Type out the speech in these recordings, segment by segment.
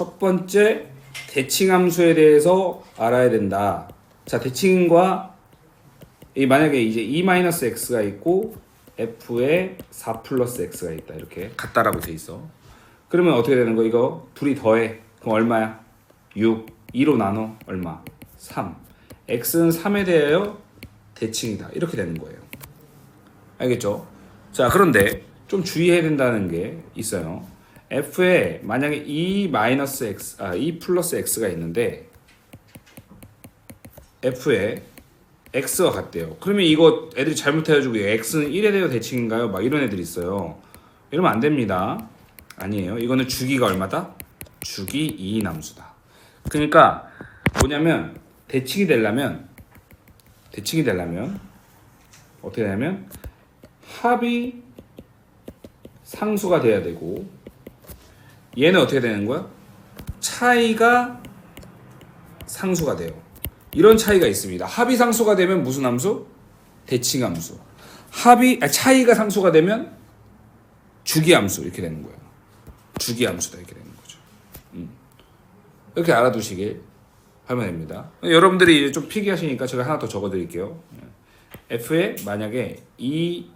첫 번째 대칭 함수에 대해서 알아야 된다. 자, 대칭과 이 만약에 이제 e-x가 있고 f에 4 플러스 x가 있다. 이렇게 같다라고 돼 있어. 그러면 어떻게 되는 거? 이거 둘이 더해. 그럼 얼마야? 6. 2로 나눠 얼마? 3. x는 3에 대하여 대칭이다. 이렇게 되는 거예요. 알겠죠? 자, 그런데 좀 주의해야 된다는 게 있어요. F에 만약에 e 마이너스 x, 아, e 플러스 x가 있는데 f에 x가 같대요. 그러면 이거 애들이 잘못해가지고 x는 1에 대해 대칭인가요? 막 이런 애들이 있어요. 이러면 안 됩니다. 아니에요. 이거는 주기가 얼마다? 주기 2 남수다. 그러니까 뭐냐면 대칭이 되려면 대칭이 되려면 어떻게 되냐면 합이 상수가 돼야 되고 얘는 어떻게 되는 거야? 차이가 상수가 돼요. 이런 차이가 있습니다. 합이 상수가 되면 무슨 함수? 대칭 함수. 합이 아, 차이가 상수가 되면 주기 함수 이렇게 되는 거예요. 주기 함수다 이렇게 되는 거죠. 음. 이렇게 알아두시길 하면 됩니다. 여러분들이 이제 좀 피기하시니까 제가 하나 더 적어드릴게요. f에 만약에 e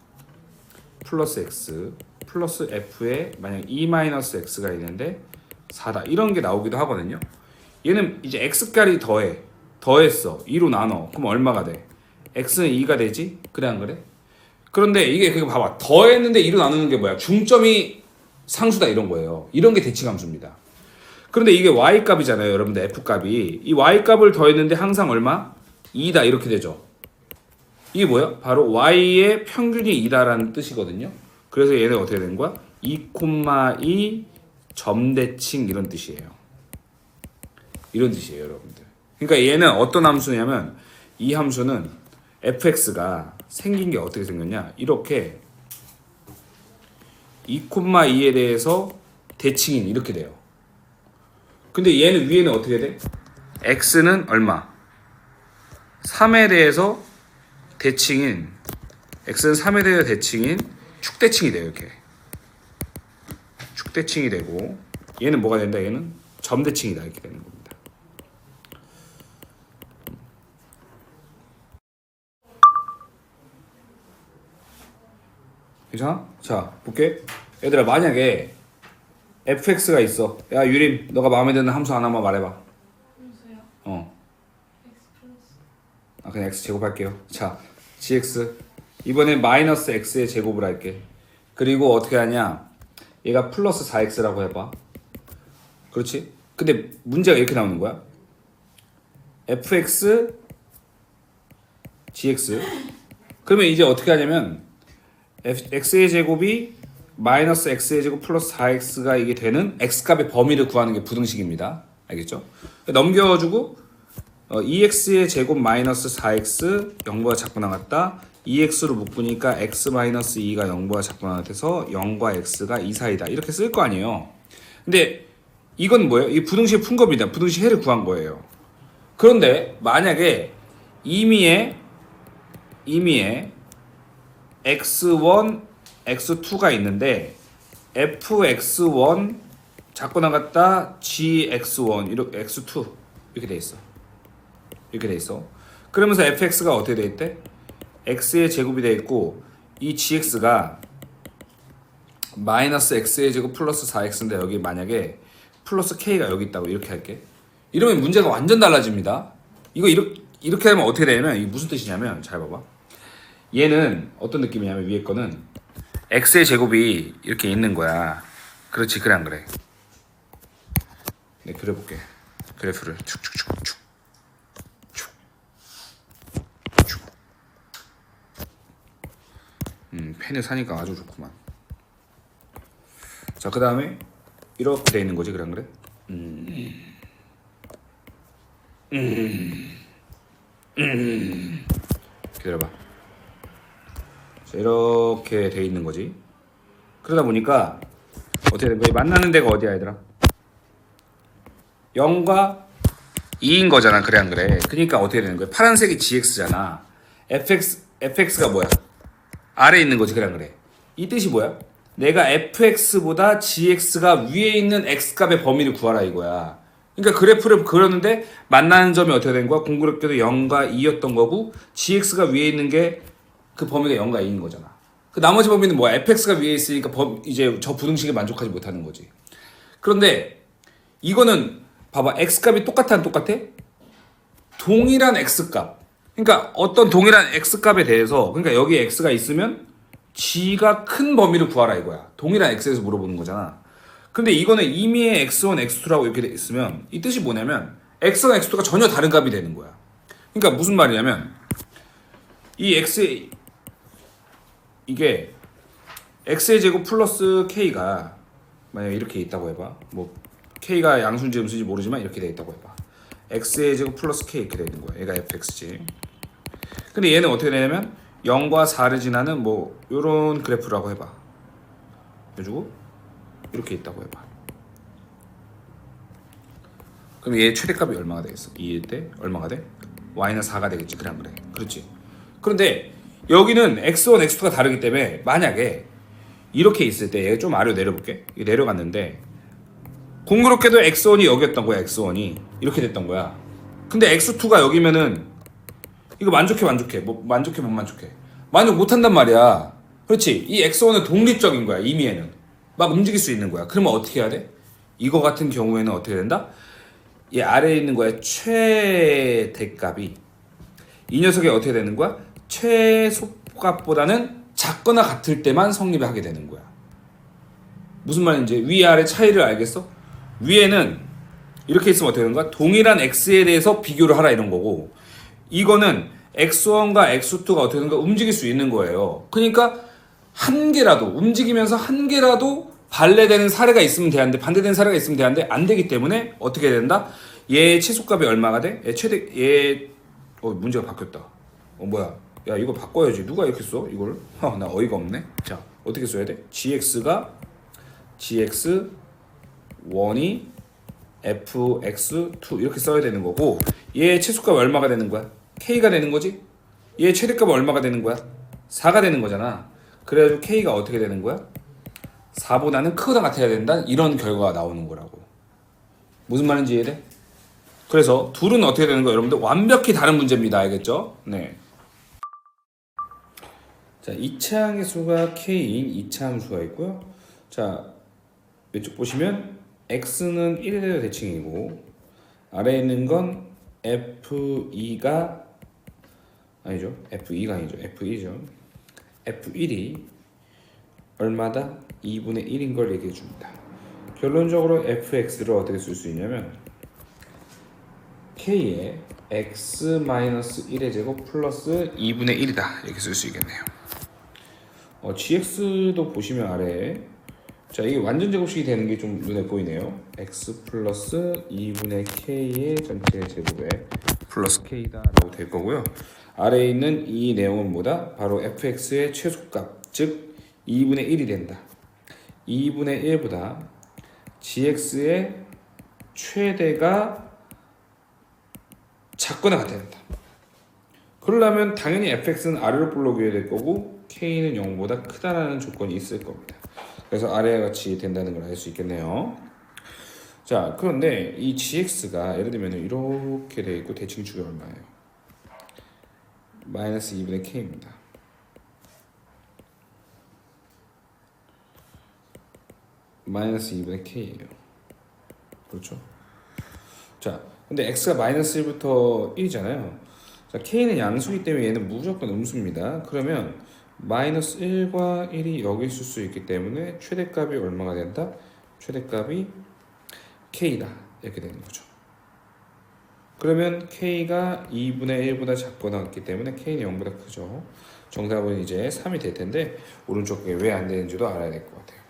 플러스 x 플러스 f에 만약 e 마이너스 x가 있는데 4다 이런 게 나오기도 하거든요. 얘는 이제 x까지 더해 더했어 2로 나눠 그럼 얼마가 돼? x는 2가 되지? 그래 안 그래? 그런데 이게 그거 봐봐 더했는데 2로 나누는 게 뭐야? 중점이 상수다 이런 거예요. 이런 게 대칭함수입니다. 그런데 이게 y 값이잖아요, 여러분들 f 값이 이 y 값을 더했는데 항상 얼마? 2다 이렇게 되죠. 이게 뭐야? 바로 y의 평균이 2다라는 뜻이거든요. 그래서 얘는 어떻게 되는 거야? 2,2 점대칭 이런 뜻이에요. 이런 뜻이에요, 여러분들. 그러니까 얘는 어떤 함수냐면 이 함수는 fx가 생긴 게 어떻게 생겼냐? 이렇게 2,2에 대해서 대칭인 이렇게 돼요. 근데 얘는 위에는 어떻게 돼? x는 얼마? 3에 대해서 대칭인 x는 3에 대해 대칭인 축대칭이 돼요 이렇게. 축대칭이 되고 얘는 뭐가 된다? 얘는 점대칭이다. 이렇게 되는 겁니다. 괜찮아? 자 볼게. 얘들아 만약에 fx가 있어. 야 유림 너가 마음에 드는 함수 하나만 말해봐. 무서요? 어. X 플러스. 아, 그냥 x 제곱할게요. 자, gx 이번엔 마이너스 x의 제곱을 할게. 그리고 어떻게 하냐? 얘가 플러스 4x라고 해봐. 그렇지? 근데 문제가 이렇게 나오는 거야. fx gx 그러면 이제 어떻게 하냐면 x의 제곱이 마이너스 x의 제곱 플러스 4x가 이게 되는 x 값의 범위를 구하는 게 부등식입니다. 알겠죠? 넘겨주고 어, 2x의 제곱 마이너스 4x 0보다 작고 나갔다 2x로 묶으니까 x 마이너스 2가 0보다 작고 나갔대서 0과 x가 2 사이다 이렇게 쓸 거 아니에요 근데 이건 뭐예요? 이 부등식 푼 겁니다 부등식 해를 구한 거예요 그런데 만약에 임의의 임의의 x1 x2가 있는데 fx1 작고 나갔다 gx1 이렇게 x2 이렇게 돼 있어 이렇게 돼 있어. 그러면서 fx가 어떻게 돼 있대? X의 제곱이 돼 있고 이 gx가 마이너스 x의 제곱 플러스 4x인데 여기 만약에 플러스 k가 여기 있다고 이렇게 할게. 이러면 문제가 완전 달라집니다. 이거 이렇게 이렇게 하면 어떻게 되냐면 이게 무슨 뜻이냐면 잘 봐봐. 얘는 어떤 느낌이냐면 위에 거는 x의 제곱이 이렇게 있는 거야. 그렇지 그래 안 그래? 네 그려볼게. 그래프를 축축축축. 음, 펜을 사니까 아주 좋구만. 자, 그 다음에 이렇게 돼 있는 거지, 안 그래? 음. 음. 음. 기다려봐. 자, 이렇게 돼 있는 거지. 그러다 보니까 어떻게 된 거야? 만나는 데가 어디야, 얘들아? 0과 2인 거잖아, 그래 안 그래? 그러니까 어떻게 되는 거야? 파란색이 gx잖아. fx fx가 뭐야? 아래 있는 거지 안 그래 이 뜻이 뭐야 내가 fx보다 gx가 위에 있는 x값의 범위를 구하라 이거야. 그러니까 그래프를 그렸는데 만나는 점이 어떻게 된 거야? 공교롭게도 0과 2였던 거고 gx가 위에 있는 게 그 범위가 0과 2인 거잖아. 그 나머지 범위는 뭐야? fx가 위에 있으니까 범, 이제 저 부등식에 만족하지 못하는 거지. 그런데 이거는 봐봐 x값이 똑같아 안 똑같아? 동일한 x값. 그러니까 어떤 동일한 x값에 대해서 그러니까 여기 x가 있으면 g가 큰 범위를 구하라 이거야. 동일한 x에서 물어보는 거잖아. 근데 이거는 이미의 x1, x2라고 이렇게 돼 있으면 이 뜻이 뭐냐면 x1, x2가 전혀 다른 값이 되는 거야. 그러니까 무슨 말이냐면 이 x 이게 x의 제곱 플러스 k가 만약에 이렇게 있다고 해봐. 뭐 k가 양수인지 음수인지 모르지만 이렇게 돼 있다고 해봐. x의 제곱 플러스 k 이렇게 돼 있는 거야. 얘가 fx지. 근데 얘는 어떻게 되냐면 0과 4를 지나는 뭐 요런 그래프라고 해봐. 그래가지고 이렇게 있다고 해봐. 그럼 얘 최대값이 얼마가 되겠어? 2일 때 얼마가 돼? y는 4가 되겠지. 그래 안 그래? 그렇지. 그런데 여기는 x1, x2가 다르기 때문에 만약에 이렇게 있을 때 얘가 좀 아래로 내려볼게. 내려갔는데 공교롭게도 x1이 여기였던 거야. x1이 이렇게 됐던 거야. 근데 x2가 여기면은 이거 만족해 만족해. 뭐 만족해 못 만족해. 만족 못 한단 말이야. 그렇지. 이 x1은 독립적인 거야 이미에는. 막 움직일 수 있는 거야. 그러면 어떻게 해야 돼? 이거 같은 경우에는 어떻게 된다? 이 아래에 있는 거야 최대값이. 이 녀석이 어떻게 되는 거야? 최소값보다는 작거나 같을 때만 성립을 하게 되는 거야. 무슨 말인지 위아래 차이를 알겠어? 위에는 이렇게 있으면 어떻게 되는 거야? 동일한 x에 대해서 비교를 하라 이런 거고 이거는 x1과 x2가 어떻게 되는가 움직일 수 있는 거예요. 그러니까 한 개라도 움직이면서 한 개라도 반대되는 사례가 있으면 되는데 반대되는 사례가 있으면 되는데 안 되기 때문에 어떻게 된다? 얘 최소값이 얼마가 돼? 얘 최대 얘 어, 문제가 바뀌었다. 어 뭐야? 야 이거 바꿔야지. 누가 이렇게 써? 이걸? 하, 나 어이가 없네. 자 어떻게 써야 돼? gx가 gx 1이 fx2 이렇게 써야 되는 거고 얘 최소값 얼마가 되는 거야? k가 되는 거지? 얘 최대값 얼마가 되는 거야? 4가 되는 거잖아. 그래가지고 k가 어떻게 되는 거야? 4보다는 크거나 같아야 된다 이런 결과가 나오는 거라고. 무슨 말인지 이해돼? 그래서 둘은 어떻게 되는 거야? 여러분들 완벽히 다른 문제입니다. 알겠죠? 네. 자, 2차 함수가 k인 2차 함수가 있고요. 자, 이쪽 보시면 x는 1에 대해 대칭이고 아래에 있는 건 f2가 아니죠. f2가 아니죠. f2죠. f1이 얼마다? 2분의 1인 걸 얘기해 줍니다. 결론적으로 fx를 어떻게 쓸 수 있냐면 k의 x-1의 제곱 플러스 2분의 1이다 이렇게 쓸 수 있겠네요. 어, gx도 보시면 아래에 자 이게 완전 제곱식이 되는 게 좀 눈에 보이네요. x 플러스 2분의 k의 전체 제곱에 플러스 k다 라고 될 거고요. 아래에 있는 이 내용은 뭐다? 바로 fx의 최소값 즉 2분의 1이 된다. 2분의 1보다 gx의 최대가 작거나 같아야 된다. 그러려면 당연히 fx는 아래로 불러줘야 될 거고 k는 0보다 크다라는 조건이 있을 겁니다. 그래서 아래와 같이 된다는 걸 알 수 있겠네요. 자, 그런데 이 gx가 예를 들면 이렇게 돼 있고 대칭 축이 얼마예요? 마이너스 2분의 k입니다. 마이너스 2분의 k예요. 그렇죠? 자, 근데 x가 마이너스 1부터 1이잖아요. 자, k는 양수기 때문에 얘는 무조건 음수입니다. 그러면 마이너스 1과 1이 여기 있을 수 있기 때문에 최대값이 얼마가 된다? 최대값이 k다 이렇게 되는 거죠. 그러면 k가 2분의 1보다 작거나 같기 때문에 k는 0보다 크죠. 정답은 이제 3이 될 텐데 오른쪽에 왜안 되는지도 알아야 될 것 같아요.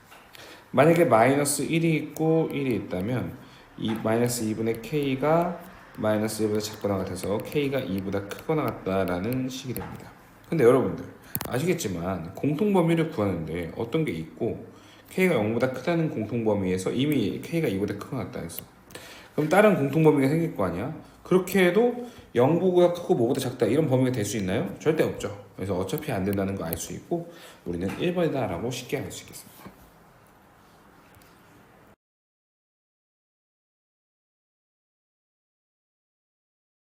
만약에 마이너스 1이 있고 1이 있다면 이 마이너스 2분의 k가 마이너스 1보다 작거나 같아서 k가 2보다 크거나 같다라는 식이 됩니다. 근데 여러분들 아시겠지만 공통범위를 구하는데 어떤 게 있고 k가 0보다 크다는 공통범위에서 이미 k가 2보다 크거나 같다 했어. 그럼 다른 공통범위가 생길 거 아니야? 그렇게 해도 0보다 크고 뭐보다 작다 이런 범위가 될 수 있나요? 절대 없죠. 그래서 어차피 안 된다는 거 알 수 있고 우리는 1번이다 라고 쉽게 알 수 있겠습니다.